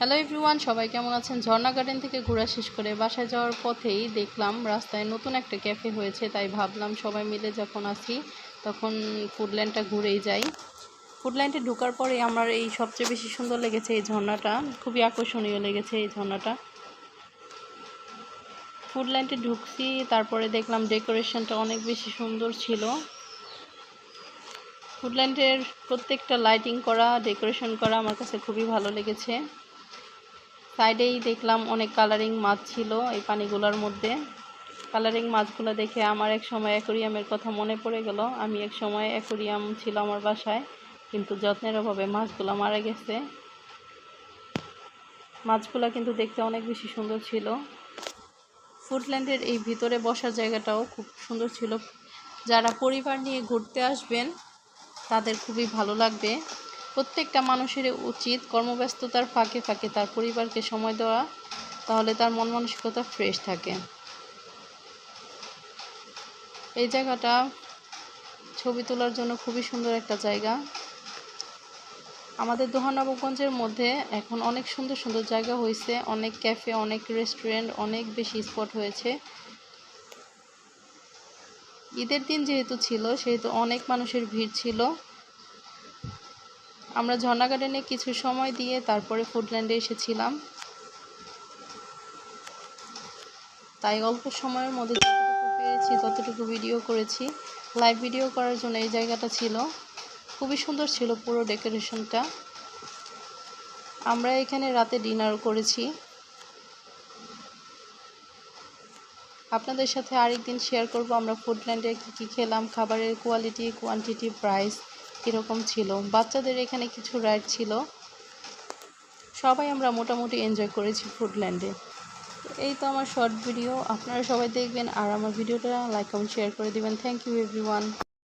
Hello everyone সবাই কেমন আছেন? ঝর্ণা গার্ডেন থেকে ঘোরা শেষ করে বাসায় যাওয়ার পথেই দেখলাম রাস্তায় নতুন একটা ক্যাফে হয়েছে, তাই ভাবলাম সবাই মিলে যখন আসি তখন ফুডল্যান্ডটা ঘুরেই যাই। ফুডল্যান্ডে ঢোকার পরে আমার এই সবচেয়ে বেশি সুন্দর লেগেছে এই ঝর্ণাটা, খুবই আকর্ষণীয় লেগেছে এই ঝর্ণাটা। ফুডল্যান্ডে ঢুকছি, তারপরে দেখলাম ডেকোরেশনটা অনেক বেশি সুন্দর ছিল। ফুডল্যান্ডের প্রত্যেকটা লাইটিং করা ডেকোরেশন করা আমার কাছে খুবই ভালো লেগেছে। সাইডেই দেখলাম অনেক কালারিং মাছ ছিল এই পানিগুলোর মধ্যে। কালারিং মাছগুলো দেখে আমার এক সময় অ্যাকোরিয়ামের কথা মনে পড়ে গেল। আমি এক সময় অ্যাকোরিয়াম ছিল আমার বাসায়, কিন্তু যত্নের অভাবে মাছগুলো মারা গেছে। মাছগুলো কিন্তু দেখতে অনেক বেশি সুন্দর ছিল। ফুডল্যান্ডের এই ভিতরে বসার জায়গাটাও খুব সুন্দর ছিল। যারা পরিবার নিয়ে ঘুরতে আসবেন, তাদের খুবই ভালো লাগবে। প্রত্যেকটা মানুষের উচিত কর্মব্যস্ততার ফাঁকে ফাঁকে তার পরিবারকে সময় দেওয়া, তাহলে তার মন মানসিকতা ফ্রেশ থাকে। এই জায়গাটা ছবি তোলার জন্য খুবই সুন্দর একটা জায়গা। আমাদের দোহানবাবগঞ্জের মধ্যে এখন অনেক সুন্দর সুন্দর জায়গা হয়েছে, অনেক ক্যাফে অনেক রেস্টুরেন্ট অনেক বেশি স্পট হয়েছে। ঈদের দিন যেহেতু ছিল, সেহেতু অনেক মানুষের ভিড় ছিল। আমরা ঝর্ণা গার্ডেনে কিছু সময় দিয়ে তারপরে ফুডল্যান্ডে এসেছিলাম। তাই অল্প সময়ের মধ্যে যতটুকু পেরেছি, ততটুকু ভিডিও করেছি। লাইভ ভিডিও করার জন্য এই জায়গাটা ছিল। খুবই সুন্দর ছিল পুরো ডেকোরেশনটা আমরা এখানে রাতে ডিনার করেছি। আপনাদের সাথে আরেকদিন শেয়ার করব আমরা ফুডল্যান্ডে কী কী খেলাম, খাবারের কোয়ালিটি কোয়ান্টিটি প্রাইস কীরকম ছিল। বাচ্চাদের এখানে কিছু রাইড ছিল। সবাই আমরা মোটামুটি এনজয় করেছি ফুডল্যান্ডে এই তো আমার শর্ট ভিডিও আপনারা সবাই দেখবেন। আর আমার ভিডিওটা লাইক কমেন্ট শেয়ার করে দিবেন। Thank you everyone